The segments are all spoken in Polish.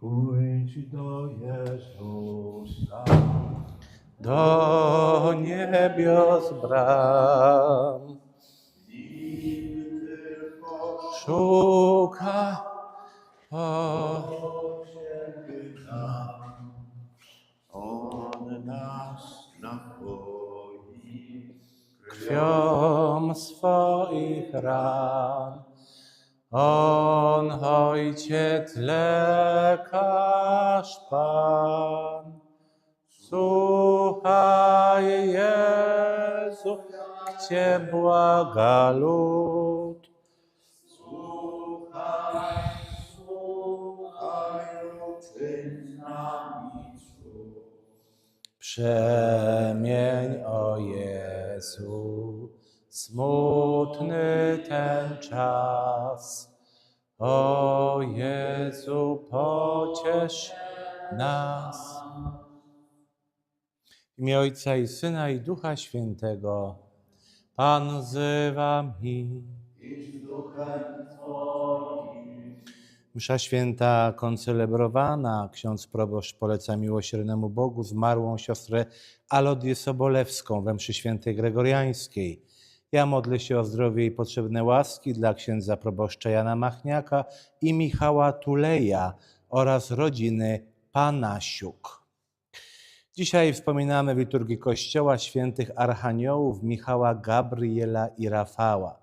Pójdź do Jezusa. do niebios bram. Szuka o On nas napoi. krwią swoich ran. On ojciec lekarz Pan. Słuchaj Jezu, Cię błaga lud. Przemień, o Jezu, smutny ten czas. O Jezu, pociesz nas. W imię Ojca i Syna i Ducha Świętego. Pan wzywa mi. Msza święta koncelebrowana, ksiądz proboszcz poleca miłosiernemu Bogu zmarłą siostrę Alodię Sobolewską we mszy świętej gregoriańskiej. Ja modlę się o zdrowie i potrzebne łaski dla księdza proboszcza Jana Machniaka i Michała Tuleja oraz rodziny Panasiuk. Dzisiaj wspominamy w liturgii Kościoła świętych archaniołów Michała, Gabriela i Rafała.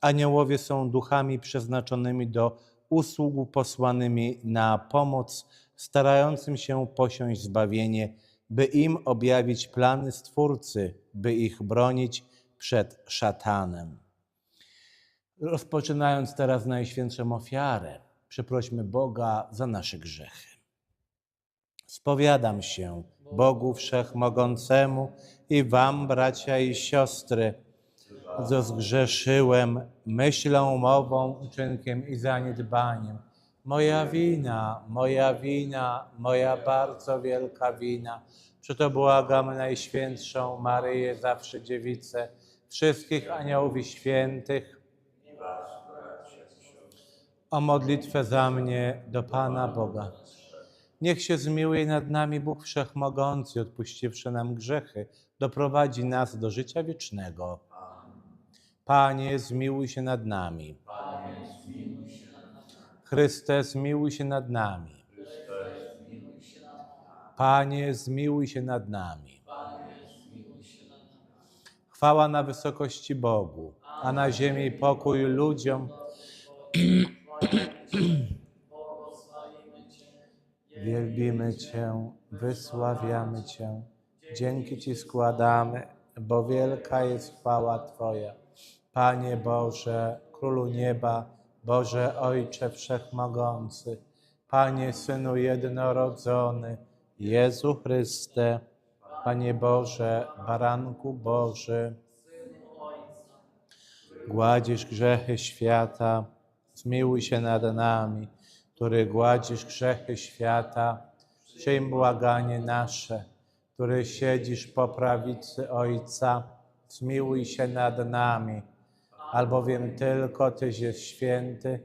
Aniołowie są duchami przeznaczonymi do usług posłanymi na pomoc starającym się posiąść zbawienie, by im objawić plany Stwórcy, by ich bronić przed szatanem. Rozpoczynając teraz Najświętszą ofiarę, przeprośmy Boga za nasze grzechy. Spowiadam się Bogu Wszechmogącemu i Wam, bracia i siostry, że zgrzeszyłem myślą, mową, uczynkiem i zaniedbaniem. Moja wina, moja wina, moja bardzo wielka wina. Przeto błagam Najświętszą Maryję, zawsze dziewicę, wszystkich aniołów i świętych, o modlitwę za mnie do Pana Boga. Niech się zmiłuje nad nami Bóg Wszechmogący, odpuściwszy nam grzechy, doprowadzi nas do życia wiecznego. Panie, zmiłuj się nad nami. Chryste, zmiłuj się nad nami. Panie, zmiłuj się nad nami. Chwała na wysokości Bogu, a na ziemi pokój ludziom. Wielbimy Cię, wysławiamy Cię. Dzięki Ci składamy, bo wielka jest chwała Twoja. Panie Boże, Królu Nieba, Boże Ojcze Wszechmogący, Panie Synu Jednorodzony, Jezu Chryste, Panie Boże, Baranku Boży, gładzisz grzechy świata, zmiłuj się nad nami, który gładzisz grzechy świata, przyjm błaganie nasze, który siedzisz po prawicy Ojca, zmiłuj się nad nami, albowiem tylko Tyś jest święty,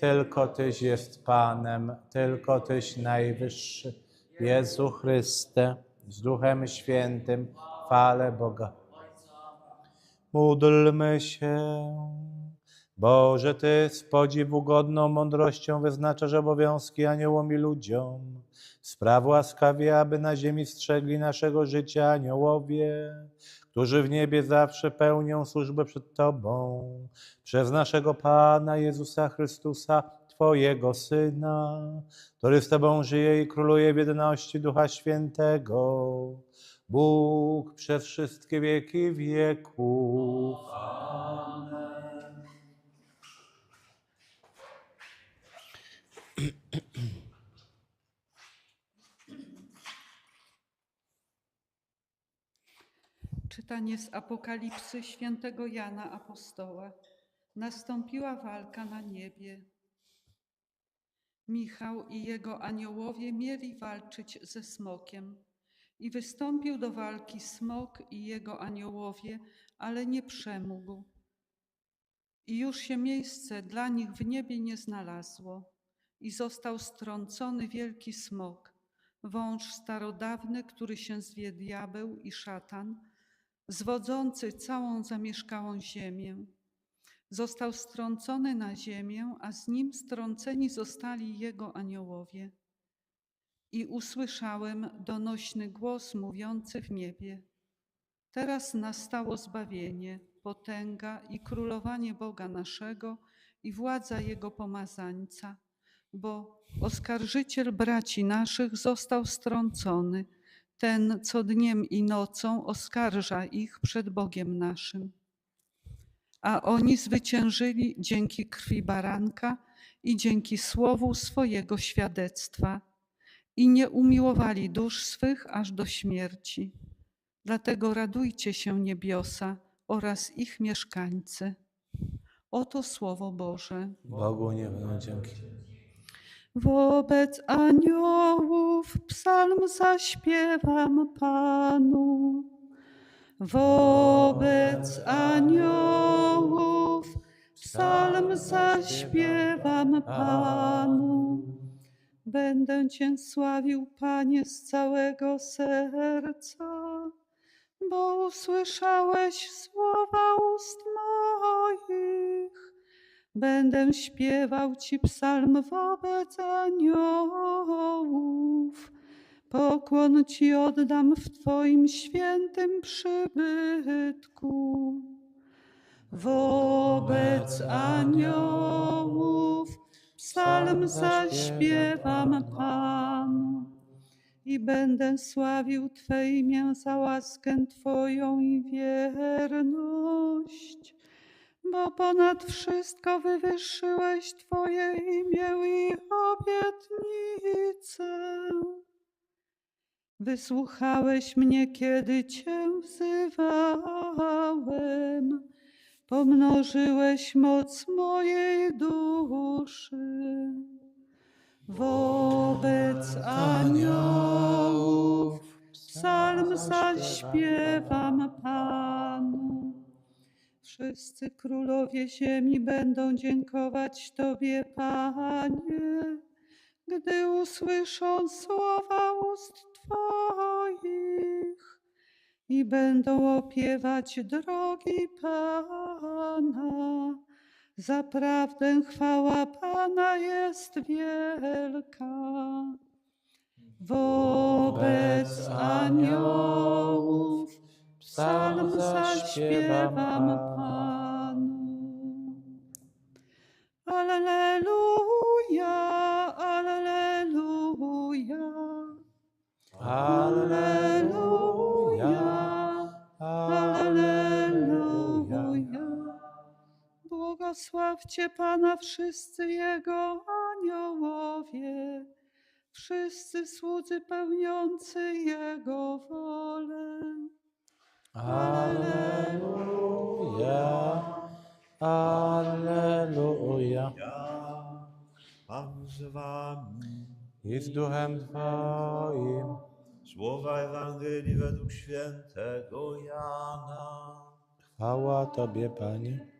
tylko Tyś jest Panem, tylko Tyś najwyższy, Jezu Chryste, z Duchem Świętym, chwale Boga. Módlmy się. Boże, Ty z podziwu godną mądrością wyznaczasz obowiązki aniołom i ludziom. Spraw łaskawie, aby na ziemi strzegli naszego życia aniołowie, którzy w niebie zawsze pełnią służbę przed Tobą. Przez naszego Pana Jezusa Chrystusa, Twojego Syna, który z Tobą żyje i króluje w jedności Ducha Świętego. Bóg przez wszystkie wieki wieków. Czytanie z Apokalipsy świętego Jana Apostoła. Nastąpiła walka na niebie. Michał i jego aniołowie mieli walczyć ze smokiem. I wystąpił do walki smok i jego aniołowie, ale nie przemógł. I już się miejsce dla nich w niebie nie znalazło. i został strącony wielki smok, wąż starodawny, który się zwie diabeł i szatan, zwodzący całą zamieszkałą ziemię. Został strącony na ziemię, a z nim strąceni zostali jego aniołowie. I usłyszałem donośny głos mówiący w niebie. Teraz nastało zbawienie, potęga i królowanie Boga naszego i władza Jego pomazańca, bo oskarżyciel braci naszych został strącony, ten, co dniem i nocą oskarża ich przed Bogiem naszym. A oni zwyciężyli dzięki krwi baranka i dzięki słowu swojego świadectwa i nie umiłowali dusz swych aż do śmierci. Dlatego radujcie się niebiosa oraz ich mieszkańcy. Oto słowo Boże. Bogu nie będą dzięki. Wobec aniołów psalm zaśpiewam Panu. Wobec aniołów psalm zaśpiewam Panu. Będę Cię sławił, Panie, z całego serca, bo usłyszałeś słowa ust moich. Będę śpiewał Ci psalm wobec aniołów. Pokłon Ci oddam w Twoim świętym przybytku. Wobec aniołów psalm zaśpiewam Panu. I będę sławił Twe imię za łaskę Twoją i wierność bo ponad wszystko wywyższyłeś Twoje imię i obietnicę. Wysłuchałeś mnie, kiedy Cię wzywałem, pomnożyłeś moc mojej duszy. Wobec aniołów psalm zaśpiewam Panu. Wszyscy królowie ziemi będą dziękować Tobie, Panie, gdy usłyszą słowa ust Twoich i będą opiewać drogi Pana. Zaprawdę chwała Pana jest wielka. Wobec aniołów psalm zaśpiewam Panu. Alleluja, Błogosławcie Pana wszyscy Jego aniołowie, wszyscy słudzy pełniący Jego wolę. Alleluja. Alleluja. Ja, Pan z wami. I z duchem Twoim. Słowa Ewangelii według świętego Jana. Chwała Tobie, Panie.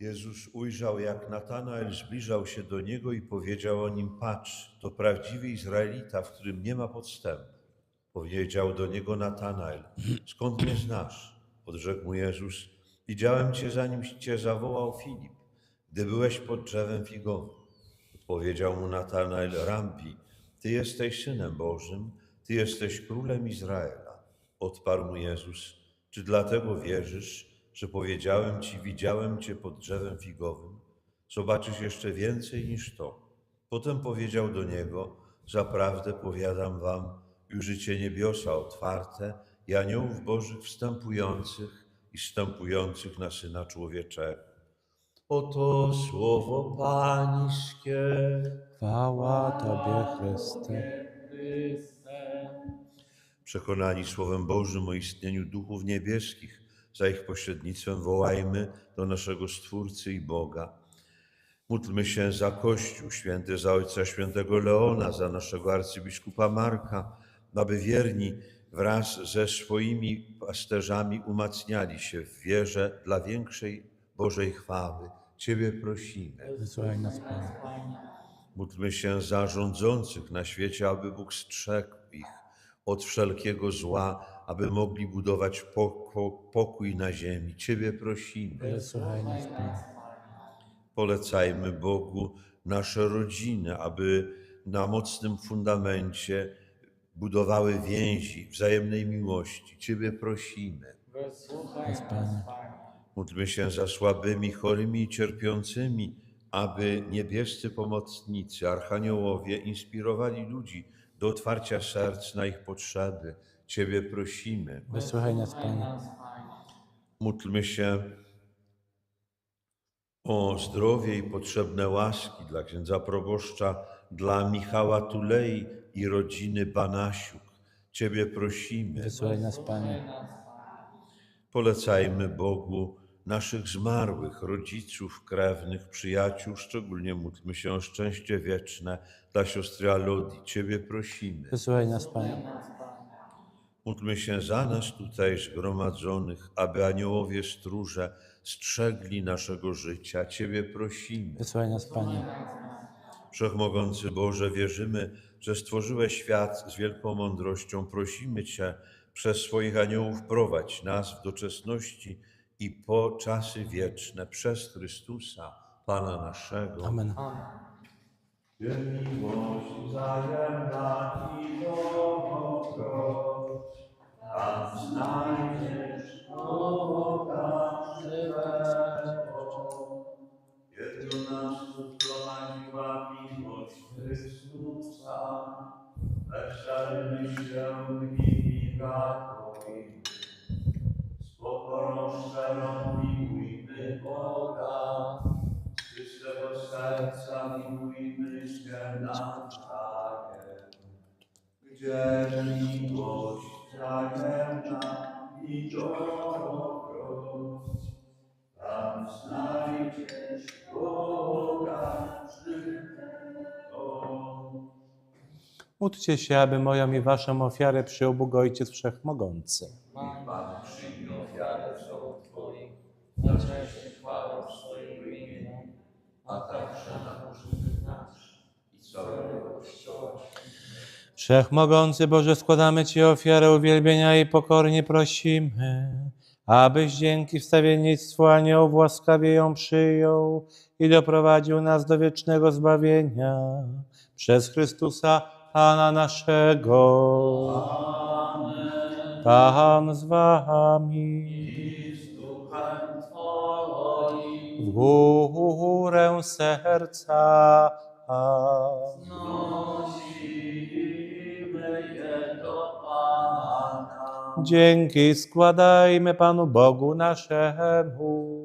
Jezus ujrzał, jak Natanael zbliżał się do niego i powiedział o nim: Patrz, to prawdziwy Izraelita, w którym nie ma podstępu. Powiedział do niego Natanael: Skąd mnie znasz? Odrzekł mu Jezus: Widziałem cię, zanim cię zawołał Filip, gdy byłeś pod drzewem figowym. Odpowiedział mu Natanael: Rambi, ty jesteś synem Bożym, ty jesteś królem Izraela. Odparł mu Jezus: Czy dlatego wierzysz, że powiedziałem ci, widziałem cię pod drzewem figowym? Zobaczysz jeszcze więcej niż to. Potem powiedział do niego: Zaprawdę powiadam wam, ujrzycie niebiosa otwarte i aniołów Bożych wstępujących i wstępujących na Syna Człowieczego. Oto słowo Pańskie. Chwała Tobie, Chryste. Przekonani Słowem Bożym o istnieniu duchów niebieskich, za ich pośrednictwem wołajmy do naszego Stwórcy i Boga. Módlmy się za Kościół, święty za Ojca Świętego Leona, za naszego arcybiskupa Marka, aby wierni wraz ze swoimi pasterzami umacniali się w wierze dla większej Bożej chwały. Ciebie prosimy. Wysłuchaj nas, Panie. Módlmy się za rządzących na świecie, aby Bóg strzegł ich od wszelkiego zła, aby mogli budować poko- pokój na ziemi. Ciebie prosimy. Polecajmy Bogu nasze rodziny, aby na mocnym fundamencie budowały więzi wzajemnej miłości. Ciebie prosimy. Módlmy się za słabymi, chorymi i cierpiącymi, aby niebiescy pomocnicy, archaniołowie inspirowali ludzi do otwarcia serc na ich potrzeby. Ciebie prosimy. Wysłuchaj nas, Panie. Módlmy się o zdrowie i potrzebne łaski dla księdza proboszcza, dla Michała Tulei i rodziny Banasiuk. Ciebie prosimy. Wysłuchaj nas, Panie. Polecajmy Bogu naszych zmarłych, rodziców, krewnych, przyjaciół. Szczególnie módlmy się o szczęście wieczne dla siostry Alodii. Ciebie prosimy. Wysłuchaj nas, Panie. Módlmy się za nas tutaj zgromadzonych, aby aniołowie stróże strzegli naszego życia. Ciebie prosimy. Wysłuchaj nas, Panie. Wszechmogący Boże, wierzymy, że stworzyłeś świat z wielką mądrością. Prosimy Cię, przez swoich aniołów prowadź nas w doczesności i po czasy wieczne przez Chrystusa, Pana naszego. Amen. Miłość wzajemna i dobroć, tam znajdziesz Boga żywego. Jedno nas zgromadziła miłość Chrystusa, radujmy. Z pokorą szczerą miłujmy Boga, z czystego serca miłujmy się nawzajem. Gdzie miłość wzajemna i dobroć, tam znajdziesz Boga żywego. Módlcie się, aby moją i waszą ofiarę przyjął Bóg Ojciec Wszechmogący. Pan przyjmie ofiarę całą Twoją, na cześć i chwałę swojego imienia, a także na użytek nasz i całego Kościoła. Wszechmogący Boże, składamy Ci ofiarę uwielbienia i pokornie prosimy, abyś dzięki wstawiennictwu aniołów łaskawie ją przyjął i doprowadził nas do wiecznego zbawienia przez Chrystusa Pana naszego. Pan z Wami. W górę serca. Nosimy je do Pana. Dzięki składajmy Panu Bogu naszemu.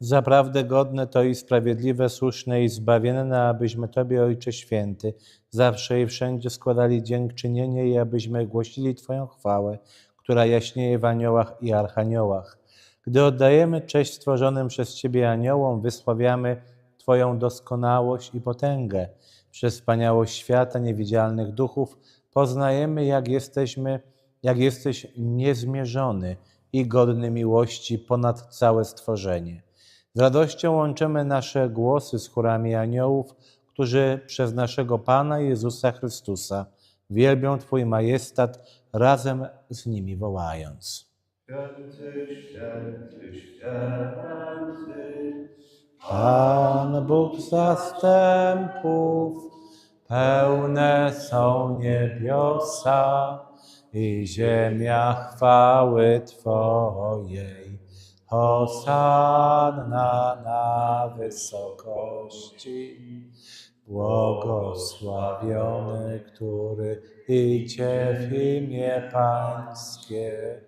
Zaprawdę godne to i sprawiedliwe, słuszne i zbawienne, abyśmy Tobie, Ojcze Święty, zawsze i wszędzie składali dziękczynienie i abyśmy głosili Twoją chwałę, która jaśnieje w aniołach i archaniołach. Gdy oddajemy cześć stworzonym przez Ciebie aniołom, wysławiamy Twoją doskonałość i potęgę. Przez wspaniałość świata niewidzialnych duchów poznajemy, jak jesteśmy, jak jesteś niezmierzony i godny miłości ponad całe stworzenie. Z radością łączymy nasze głosy z chórami aniołów, którzy przez naszego Pana Jezusa Chrystusa wielbią Twój majestat, razem z nimi wołając. Święty, święty, święty, Pan Bóg zastępów, pełne są niebiosa i ziemia chwały Twojej. Hosanna na wysokości, błogosławiony, który idzie w imię Pańskie.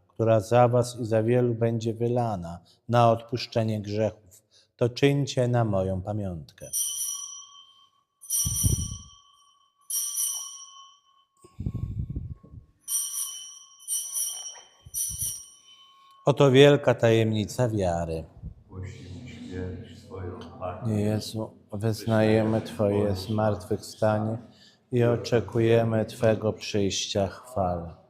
która za Was i za wielu będzie wylana na odpuszczenie grzechów. To czyńcie na moją pamiątkę. Oto wielka tajemnica wiary. Jezu, wyznajemy Twoje zmartwychwstanie i oczekujemy Twego przyjścia chwały.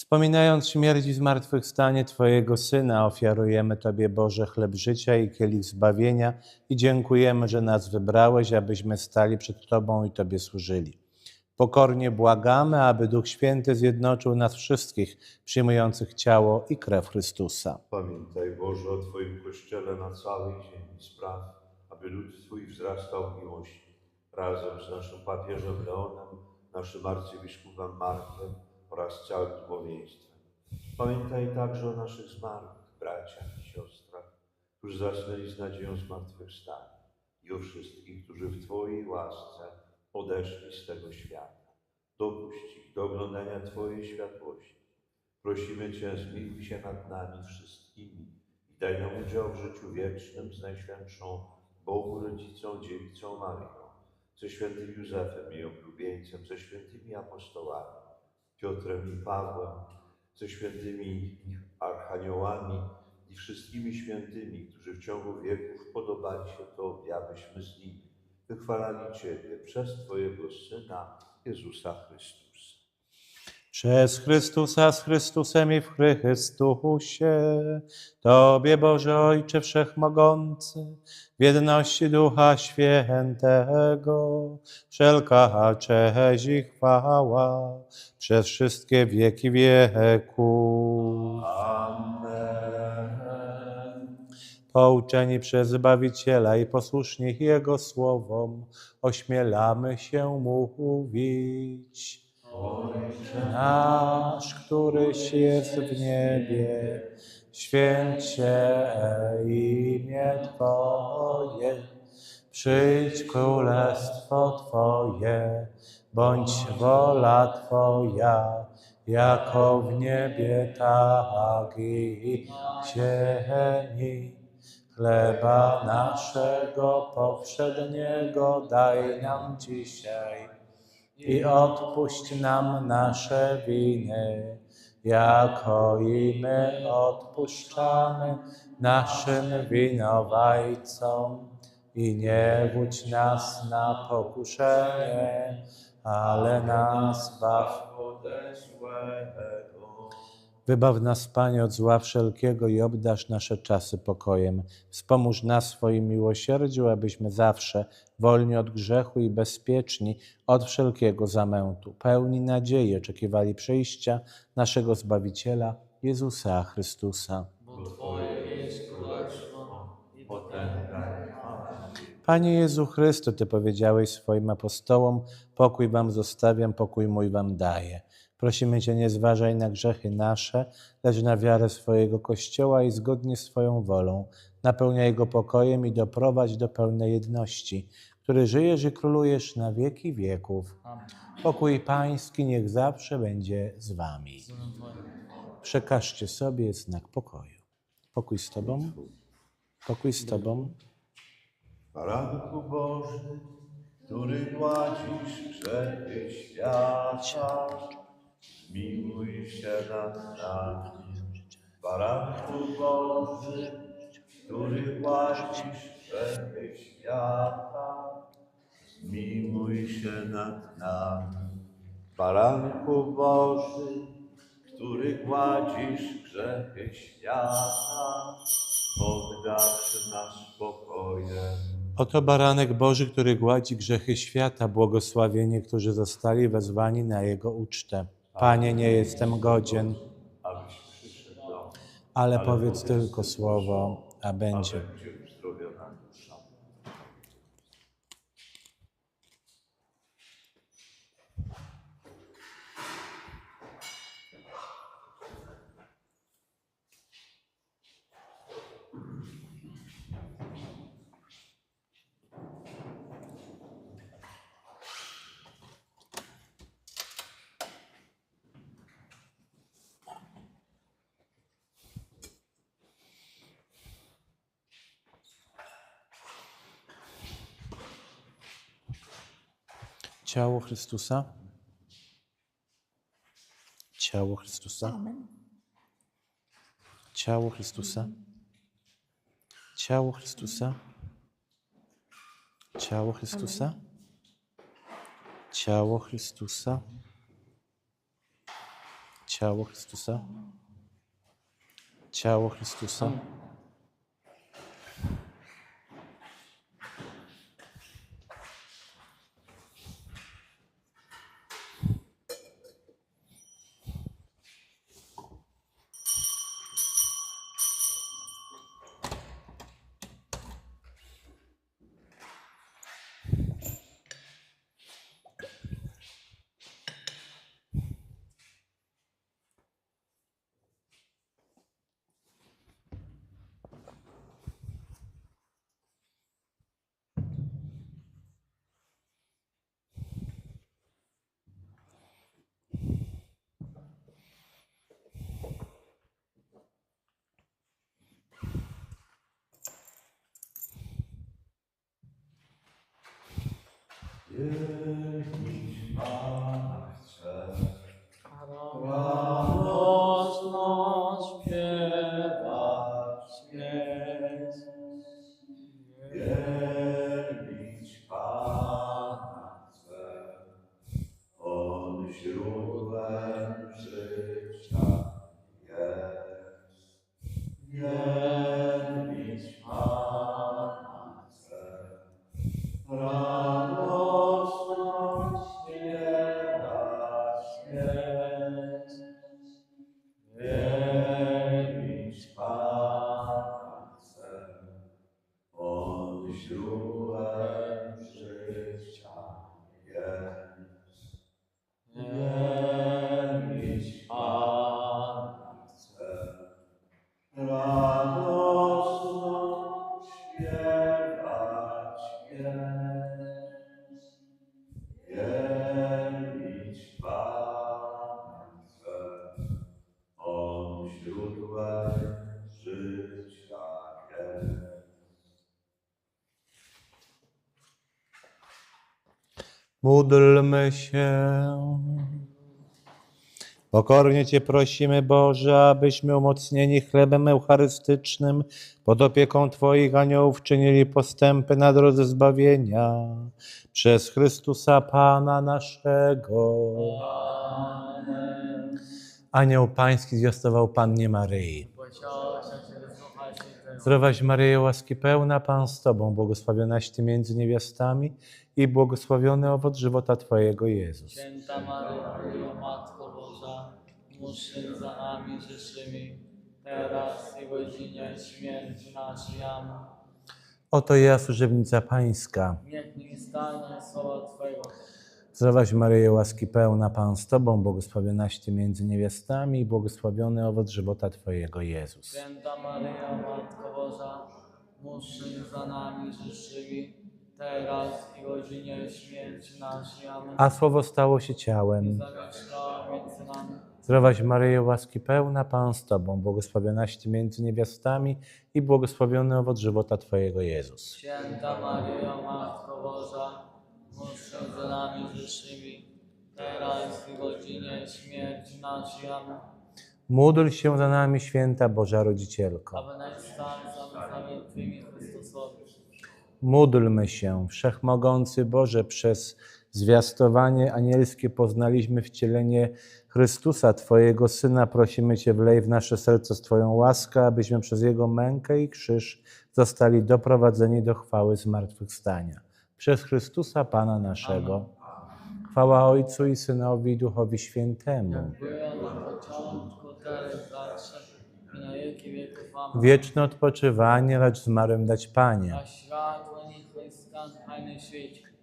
Wspominając śmierć i zmartwychwstanie Twojego Syna, ofiarujemy Tobie Boże chleb życia i kielich zbawienia i dziękujemy, że nas wybrałeś, abyśmy stali przed Tobą i Tobie służyli. Pokornie błagamy, aby Duch Święty zjednoczył nas wszystkich, przyjmujących ciało i krew Chrystusa. Pamiętaj Boże o Twoim Kościele na całej ziemi. Spraw, aby lud Twój wzrastał w miłości. Razem z naszym papieżem Leonem, naszym arcybiskupem Markiem oraz całym duchowieństwem. Pamiętaj także o naszych zmarłych braciach i siostrach, którzy zasnęli z nadzieją zmartwychwstania i o wszystkich, którzy w Twojej łasce odeszli z tego świata. Dopuść ich do oglądania Twojej światłości. Prosimy Cię, zmiłuj się nad nami wszystkimi i daj nam udział w życiu wiecznym z Najświętszą Bogu Rodzicą, Dziewicą Maryją, ze świętym Józefem, jej oblubieńcem, ze świętymi apostołami, Piotrem i Pawłem, ze świętymi archaniołami i wszystkimi świętymi, którzy w ciągu wieków podobali się Tobie, abyśmy z nimi wychwalali Ciebie przez Twojego Syna, Jezusa Chrystusa. Przez Chrystusa, z Chrystusem i w Chrystusie, Tobie Boże Ojcze Wszechmogący, w jedności Ducha Świętego, wszelka cześć i chwała przez wszystkie wieki wieków. Amen. Pouczeni przez Zbawiciela i posłuszni Jego słowom, ośmielamy się mówić. Nasz, któryś jest w niebie, święć imię Twoje, przyjdź królestwo Twoje, bądź wola Twoja, jako w niebie, tak i ziemi. Chleba naszego powszedniego daj nam dzisiaj i odpuść nam nasze winy, jako i my odpuszczamy naszym winowajcom. I nie wódź nas na pokuszenie, ale nas zbaw ode złego. Wybaw nas, Panie, od zła wszelkiego i obdasz nasze czasy pokojem. Wspomóż nas swoim miłosierdziu, abyśmy zawsze, wolni od grzechu i bezpieczni od wszelkiego zamętu, pełni nadziei, oczekiwali przyjścia naszego Zbawiciela, Jezusa Chrystusa. Bo Twoje jest królestwo i potęga. Panie Jezu Chrysto, Ty powiedziałeś swoim apostołom, pokój wam zostawiam, pokój mój wam daję. Prosimy Cię, nie zważaj na grzechy nasze, lecz na wiarę swojego Kościoła i zgodnie z Twoją wolą napełniaj go pokojem i doprowadź do pełnej jedności, który żyjesz i królujesz na wieki wieków. Pokój Pański niech zawsze będzie z Wami. Przekażcie sobie znak pokoju. Pokój z Tobą. Pokój z Tobą. Baranku Boży, który gładzisz grzechy świata, zmiłuj się nad nami. Baranku Boży, który gładzisz grzechy świata, zmiłuj się nad nami. Baranku Boży, który gładzisz grzechy świata, oddawszy nas spokojem. Oto baranek Boży, który gładzi grzechy świata, błogosławieni, którzy zostali wezwani na Jego ucztę. Panie, nie jestem godzien, ale powiedz tylko słowo, a będzie. Ciało Chrystusa. Ciało Chrystusa. Ciało Chrystusa. Ciało Chrystusa. Ciało Chrystusa. Ciało Chrystusa. Ciało Chrystusa. Ciało Chrystusa. Yeah. Módlmy się. Pokornie Cię prosimy, Boże, abyśmy umocnieni chlebem eucharystycznym pod opieką Twoich aniołów czynili postępy na drodze zbawienia przez Chrystusa Pana naszego. Amen. Anioł Pański zwiastował Pannie Maryi. Zdrowaś Maryjo, łaski pełna, Pan z Tobą, błogosławionaś Ty między niewiastami i błogosławiony owoc żywota Twojego Jezus. Święta Maryjo, Matko Boża, módl się za nami grzeszymi, teraz i w godzinie śmierci naszej. Amen. Oto ja, służebnica Pańska. Niech mi stanie słowa Twojego. Zdrowaś Maryjo, łaski pełna, Pan z Tobą, błogosławionaś Ty między niewiastami i błogosławiony owoc żywota Twojego Jezus. Święta Maryjo, Matko Boża, módl się za nami grzeszymi, teraz i w godzinie śmierci naszej. Amen. A Słowo stało się ciałem. Zdrowaś Maryjo, łaski pełna, Pan z Tobą, błogosławionaś Ty między niewiastami i błogosławiony owoc żywota Twojego Jezus. Święta Maryjo, Matko Boża, módl się za nami grzeszymi, teraz i w godzinie śmierci naszej. Amen. Módl się za nami, święta Boża Rodzicielko. Aby najstan za Twymi Chrystusowi. Módlmy się, Wszechmogący Boże, przez zwiastowanie anielskie poznaliśmy wcielenie Chrystusa, Twojego Syna. Prosimy Cię, wlej w nasze serce Twoją łaskę, abyśmy przez Jego mękę i krzyż zostali doprowadzeni do chwały zmartwychwstania. Przez Chrystusa Pana naszego. Chwała Ojcu i Synowi i Duchowi Świętemu. Wieczne odpoczywanie, lecz zmarłym dać Panie.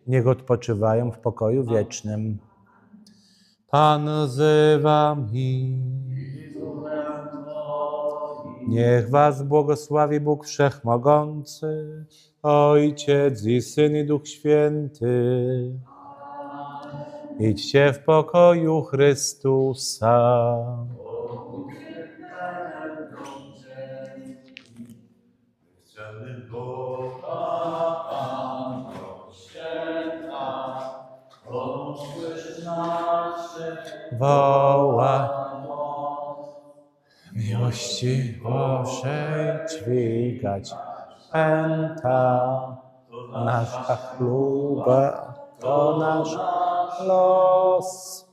Niech odpoczywają w pokoju wiecznym. Pan wzywa mi. Niech was błogosławi Bóg Wszechmogący, Ojciec i Syn i Duch Święty. Idźcie w pokoju Chrystusa. Boga, Woła miłości Bożej dźwigać pęta. Nasza chluba to nasz los.